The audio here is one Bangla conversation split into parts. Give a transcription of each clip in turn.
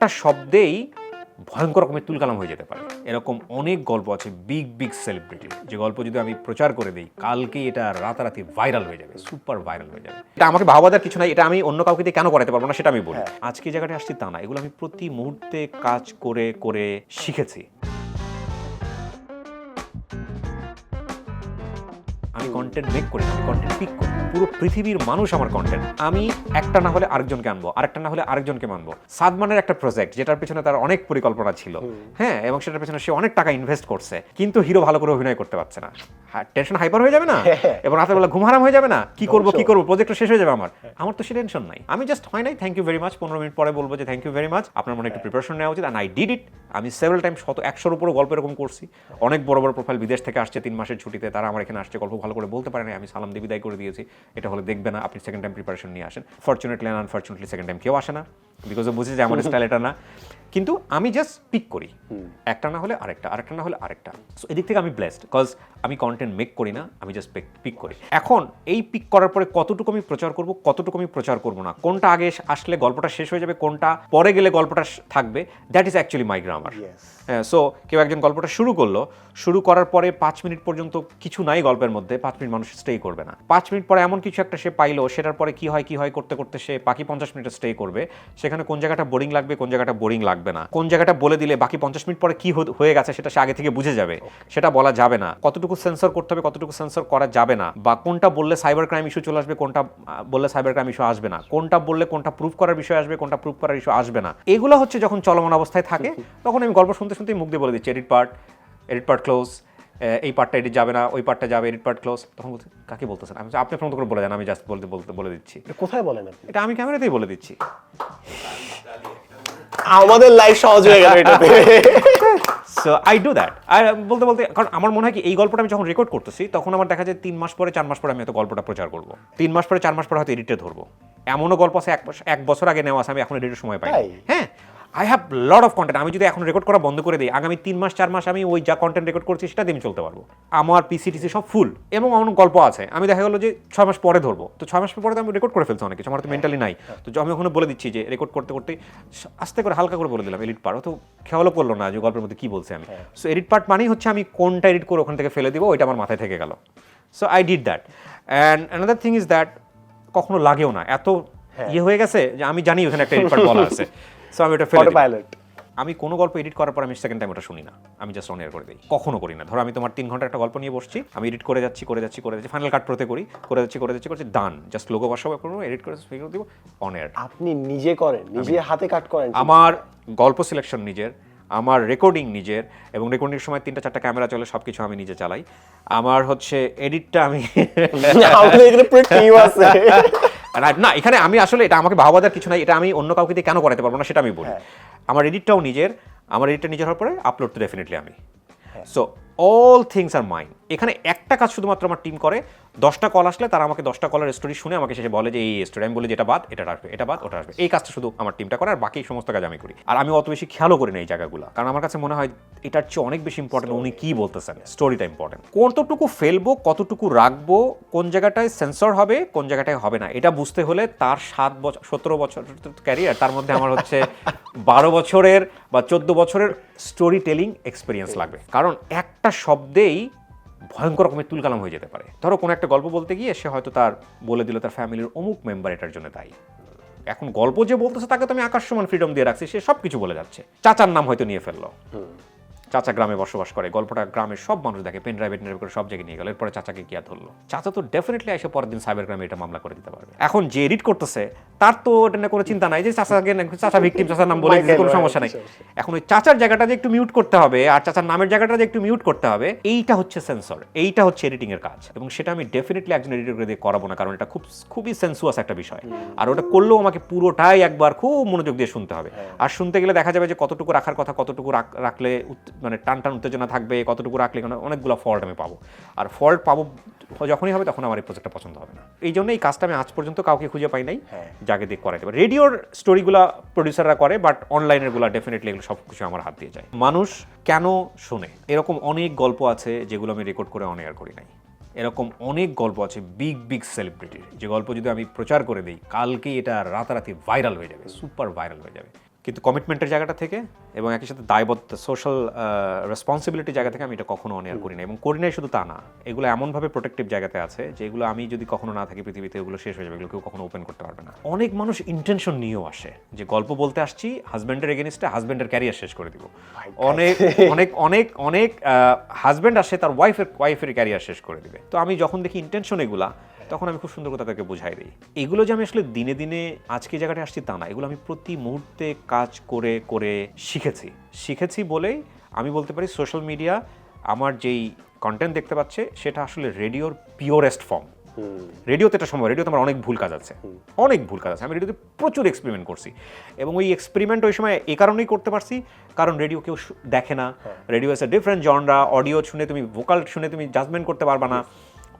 একটা শব্দেই ভয়ঙ্কর রকমের তুলকালাম হয়ে যেতে পারে। এরকম অনেক গল্প আছে বিগ বিগ সেলিব্রিটির যে গল্প যদি আমি প্রচার করে দিই কালকেই এটা রাতারাতি ভাইরাল হয়ে যাবে সুপার ভাইরাল হয়ে যাবে। এটা আমাকে ভাবাদার কিছু নাই এটা আমি অন্য কাউকে দিয়ে কেন করাতে পারব না সেটা আমি বলি। আজকে এই জায়গাটা আসছি তা না এগুলো আমি প্রতি মুহূর্তে কাজ করে করে শিখেছি। আমি কন্টেন্ট মেক করি আমি কন্টেন্ট পিক করি। পুরো পৃথিবীর মানুষ আমার কন্টেন্ট আমি একটা না হলে আরেকজনকে আনব আরেকটা না হলে আরেকজনকে মানবো। সাদমানের একটা প্রজেক্ট যেটার পেছনে তার অনেক পরিকল্পনা ছিল। হ্যাঁ এবং সেটার পেছনে সে অনেক টাকা ইনভেস্ট করছে কিন্তু হিরো ভালো করে অভিনয় করতে পারছে না। টেনশন হাইপার হয়ে যাবে না? এবং রাতের বেলা ঘুম হারাম হয়ে যাবে না? কি করব কি করব? প্রজেক্ট শেষ হয়ে যাবে আমার। আমার তো সে টেনশন নাই। আমি জাস্ট হয় নাই থ্যাংক ইউ ভেরি মাচ পনেরো মিনিট পরে বলব যে থ্যাংক ইউ ভেরি মাচ আপনার মনে একটু প্রিপারেশন নেওয়া উচিত। আই ডিড ইট আমি সেভারাল টাইম শত একশোর উপরও গল্প এরকম করছি। অনেক বড় বড় প্রোফাইল বিদেশ থেকে আসছে তিন মাসের ছুটিতে। তারা আমার এখানে আসছে গল্প ভালো করে বলতে পারে না আমি সালাম দিয়ে বিদায় করে দিয়েছি। এটা হলে দেখবে না আপনি সেকেন্ড টাইম প্রিপারেশন নিয়ে আসেন। Fortunately and unfortunately second time কেউ আসে না বিকজ বুঝি যে আমার স্টাইল এটা না। কিন্তু আমি জাস্ট পিক করি। একটা না হলে আরেকটা আরেকটা না হলে আরেকটা। সো এদিক থেকে আমি ব্লেসড কজ আমি কন্টেন্ট মেক করি না আমি জাস্ট পিক করি। এখন এই পিক করার পরে কতটুকু আমি প্রচার করব কতটুকু আমি প্রচার করব না? কোনটা আগে আসলে গল্পটা শেষ হয়ে যাবে কোনটা পরে গেলে গল্পটা থাকবে? That is actually my grammar so কেউ একজন গল্পটা শুরু করল শুরু করার পরে পাঁচ মিনিট পর্যন্ত কিছু নাই গল্পের মধ্যে পাঁচ মিনিট মানুষ স্টে করবে না। পাঁচ মিনিট পরে এমন কিছু একটা সে পাইলো সেটার পরে কি হয় কি হয় করতে করতে সে বাকি পঞ্চাশ মিনিট স্টে করবে। সেখানে কোন জায়গাটা বোরিং লাগবে কোন জায়গাটা বোরিং লাগবে না। কোন জায়গাটা বলে দিলে বাকি পঞ্চাশ মিনিট পরে কি হয়ে- গেছে সেটা সে আগে থেকে বুঝে যাবে। সেটা বলা যাবে না। কতটুকু সেন্সর করতে হবে কতটুকু সেন্সর করা যাবে না বা কোনটা বললে সাইবার ক্রাইম ইস্যু চলে আসবে কোনটা বললে সাইবার ক্রাইম ইস্যু আসবে না কোনটা বললে কোনটা প্রুফ করার বিষয় আসবে কোনটা প্রুফ করার ইস্যু আসবে না। এগুলো হচ্ছে যখন চলমান অবস্থায় থাকে তখন আমি গল্প শুনতে শুনতেই মুখ দিয়ে বলে দিচ্ছি edit part edit part close এই পার্টটা এডিট যাবে না ওই পার্টটা যাবে এডিট পার্ট ক্লোজ তখন বলছে কাকে বলতেছেন? আমি আপনি প্রথম করে বলে দেন আমি জাস্ট বলতে বলতে বলে দিচ্ছি। এটা কোথায় বলেন আপনি? এটা আমি ক্যামেরাতেই বলে দিচ্ছি। আমাদের লাইফ সহজ হয়ে গেল এটাতে। সো আই ডু দ্যাট আর বলতে বলতে কারণ আমার মনে হয় কি এই গল্পটা আমি যখন রেকর্ড করতেছি তখন আমার দেখা যায় তিন মাস পরে চার মাস পরে আমি হয়তো গল্পটা প্রচার করব। তিন মাস পরে চার মাস পরে হয়তো এডিটে ধরবো। এমনও গল্প আছে এক বছর আগে নেওয়া আছে আমি এখন এডিটের সময় পাই হ্যাঁ। I have lot of content আমি যদি এখন রেকর্ড করা বন্ধ করে দিই আগামী তিন মাস চার মাস আমি ওই যা কন্টেন্ট রেকর্ড করছি সেটা দিয়ে আমি চলতে পারব। আমার পিসিটিসি সব ফুল এবং অনেক গল্প আছে। আমি দেখা গেলো যে ছয় মাস পরে ধরবো। তো ছয় মাস পরে তো আমি রেকর্ড করে ফেলছি অনেক কিছু। আমার তো মেন্টালি নাই। তো আমি ওখানে বলে দিচ্ছি যে রেকর্ড করতে করতে আস্তে করে হালকা করে বলে দিলাম এডিট পার্ট তো খেয়ালও করল না যে গল্পের মধ্যে কি বলছি আমি। সো এডিট পার্ট মানেই হচ্ছে আমি কোনটা এডিট করে ওখান থেকে ফেলে দিব ওইটা আমার মাথায় থেকে গেল। So I did that and another thing is that কখনো লাগেও না। এত ইয়ে হয়ে গেছে যে আমি জানি ওখানে একটা এডিট পার্ট বলা আছে। সো আমি ওটা ফেলে পাইলট আমি কোনো গল্প এডিট করার পর আমি সেকেন্ড টাইম ওটা শুনি না। আমি জাস্ট অন এয়ার করে দিই। কখনো করি না। ধরো আমি তোমার তিন ঘণ্টা একটা গল্প নিয়ে বসছি আমি এডিট করে যাচ্ছি করে যাচ্ছি করে যাচ্ছি ফাইনাল কাট প্রতে করি করে যাচ্ছি করে যাচ্ছি করছি ডান জাস্ট লোগো বসাবো করব এডিট করে ফিগার দিব অন এয়ার আপনি নিজে করেন নিজে হাতে কাট করেন। আমার গল্প সিলেকশন নিজের আমার রেকর্ডিং নিজের এবং রেকর্ডিং সময় তিনটা চারটা ক্যামেরা চলে সব কিছু আমি নিজে চালাই। আমার হচ্ছে এডিটটা আমি না এখানে আমি আসলে এটা আমাকে ভাবাদার কিছু নাই এটা আমি অন্য কাউকে দিয়ে কেন করাতে পারব না সেটা আমি বলি। আমার এডিটটাও নিজের আমার এডিটটা নিজের হওয়ার পরে আপলোড তো ডেফিনেটলি আমি। So all things are mine এখানে একটা কাজ শুধুমাত্র আমার টিম করে দশটা কল আসলে তারা আমাকে দশটা কলের স্টোরি শুনে আমাকে শেষে বলে যে এই স্টোরি আমি বলি যে এটা বাদ এটা আসবে এটা বাদ ওটা আসবে। এই কাজটা শুধু আমার টিমটা করে আর বাকি সমস্ত কাজ আমি করি। আর আমি অত বেশি খেয়ালও করি না এই জায়গাগুলো। কারণ আমার কাছে মনে হয় এটার চেয়ে অনেক বেশি ইম্পর্টেন্ট উনি কি বলতেছেন। স্টোরিটা ইম্পর্টেন্ট কতটুকু ফেলব কতটুকু রাখব কোন জায়গাটায় সেন্সর হবে কোন জায়গাটায় হবে না এটা বুঝতে হলে তার সাত বছর সতেরো বছর ক্যারিয়ার তার মধ্যে আমার হচ্ছে বারো বছরের বা চোদ্দ বছরের স্টোরি টেলিং এক্সপিরিয়েন্স লাগবে। কারণ একটা শব্দেই ভয়ঙ্কর রকমের তুলকালাম হয়ে যেতে পারে। ধরো কোনো একটা গল্প বলতে গিয়ে সে হয়তো তার বলে দিল তার ফ্যামিলির অমুক মেম্বার এটার জন্য দায়ী। এখন গল্প যে বলতেছে তাকে তো আমি আকাশ সমান ফ্রিডম দিয়ে রাখছি, সে সব কিছু বলে যাচ্ছে। চাচার নাম হয়তো নিয়ে ফেলল। চাচা গ্রামে বসবাস করে। গল্পটা গ্রামের সব মানুষ দেখে পেন ড্রাইভ ড্রাইভ করে সব জায়গায় নিয়ে গেল। এরপরে চাচাকে আর ধরলো। চাচা তো ডেফিনেটলি এসে পরের দিন সাইবার গ্রামে এটা মামলা করে দিতে পারবে। এখন যে এডিট করতেছে, তার তো এটা নিয়ে কোনো চিন্তা নাই যে চাচাকে চাচা ভিকটিম চাচার নাম বলে কোনো সমস্যা নাই। এখন ওই চাচার জায়গাটা যে একটু মিউট করতে হবে, আর চাচার নামের জায়গাটা যে একটু মিউট করতে হবে, এইটা হচ্ছে সেন্সর এইটা হচ্ছে এডিটিং এর কাজ। এবং সেটা আমি ডেফিনেটলি একজন এডিটর দিয়ে করাবো না, কারণ এটা খুব, খুবই সেন্সুয়াস একটা বিষয়। আর ওটা করলেও আমাকে পুরোটাই একবার খুব মনোযোগ দিয়ে শুনতে হবে। আর শুনতে গেলে দেখা যাবে যে কতটুকু রাখার কথা, কতটুকু রাখলে মানে টান টান উত্তেজনা থাকবে কতটুকু রাখলে কোনো অনেকগুলো ফল্ট আমি পাবো। আর ফল্ট পাবো যখনই হবে তখন আমার এই প্রজেক্টটা পছন্দ হবে না। এই জন্য এই কাজটা আমি আজ পর্যন্ত কাউকে খুঁজে পাই নাই হ্যাঁ। যাকে দিয়ে করাইতে পারে। রেডিওর স্টোরিগুলা প্রডিউসাররা করে বাট অনলাইনেরগুলা ডেফিনেটলি এগুলো সব কিছু আমার হাত দিয়ে যায়। মানুষ কেন শোনে? এরকম অনেক গল্প আছে যেগুলো আমি রেকর্ড করে অন এয়ার করি নাই। এরকম অনেক গল্প আছে বিগ বিগ সেলিব্রিটির যে গল্প যদি আমি প্রচার করে দিই কালকেই এটা রাতারাতি ভাইরাল হয়ে যাবে সুপার ভাইরাল হয়ে যাবে। কিন্তু কমিটমেন্টের জায়গাটা থেকে এবং একই সাথে দায়বদ্ধ সোশ্যাল রেসপন্সিবিলিটি জায়গা থেকে আমি এটা কখনো অনিয়ার করি না এবং করি নাই শুধু তা না এগুলো এমনভাবে প্রোটেক্টিভ জায়গাতে আছে যে এগুলো আমি যদি কখনো না থাকি পৃথিবীতে এগুলো শেষ হয়ে যাবে এগুলো কেউ কখনো ওপেন করতে পারবে না। অনেক মানুষ ইন্টেনশন নিয়েও আসে যে গল্প বলতে আসছি হাজব্যান্ডের এগেনিস্টে হাজব্যান্ডের ক্যারিয়ার শেষ করে দিব। অনেক অনেক অনেক অনেক হাজব্যান্ড আসে তার ওয়াইফের ওয়াইফের ক্যারিয়ার শেষ করে দিবে। তো আমি যখন দেখি ইন্টেনশন এগুলা তখন আমি খুব সুন্দর করে তাদেরকে বোঝাই দিই। এগুলো যে আমি আসলে দিনে দিনে আজকে জায়গাটা আসছি তা না এগুলো আমি প্রতি মুহূর্তে কাজ করে করে শিখেছি। শিখেছি বলেই আমি বলতে পারি সোশ্যাল মিডিয়া আমার যেই কন্টেন্ট দেখতে পাচ্ছে সেটা আসলে রেডিওর পিওরেস্ট ফর্ম রেডিওতে এটা সম্ভব রেডিওতে আমার অনেক ভুল কাজ আছে। অনেক ভুল কাজ আছে। আমি রেডিওতে প্রচুর এক্সপেরিমেন্ট করছি। এবং ওই এক্সপেরিমেন্ট ওই সময় এই কারণেই করতে পারছি কারণ রেডিও কেউ দেখে না। Radio as a different genre audio শুনে তুমি ভোকাল শুনে তুমি জাজমেন্ট করতে পারবা না।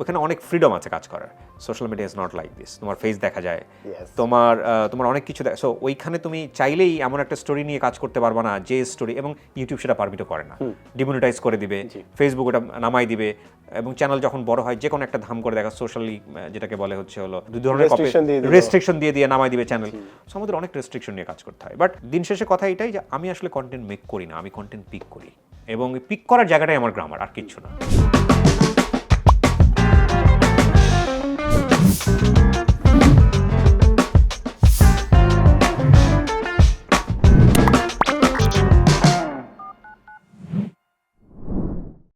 ওখানে অনেক ফ্রিডম আছে কাজ করার। Social media is not like this তোমার ফেস দেখা যায়। তোমার তোমার অনেক কিছু সো ওইখানে তুমি চাইলেই এমন একটা স্টোরি নিয়ে কাজ করতে পারবা না যে স্টোরি এবং ইউটিউব সেটা পারমিটও করে না। ডিমোনিটাইজ করে দিবে। ফেসবুক ওটা নামাই দিবে। এবং চ্যানেল যখন বড় হয় যে কোনো একটা ধাম করে দেখা সোশ্যালি যেটাকে বলে হচ্ছে হলো দুই ধরনের। রেস্ট্রিকশন দিয়ে দিয়ে নামাই দিবে চ্যানেল সো আমাদের অনেক রেস্ট্রিকশন নিয়ে কাজ করতে হয়। বাট দিন শেষে কথা এটাই যে আমি আসলে কন্টেন্ট মেক করি না আমি কন্টেন্ট পিক করি। এবং পিক করার জায়গাটাই আমার গ্রামার আর কিচ্ছু না।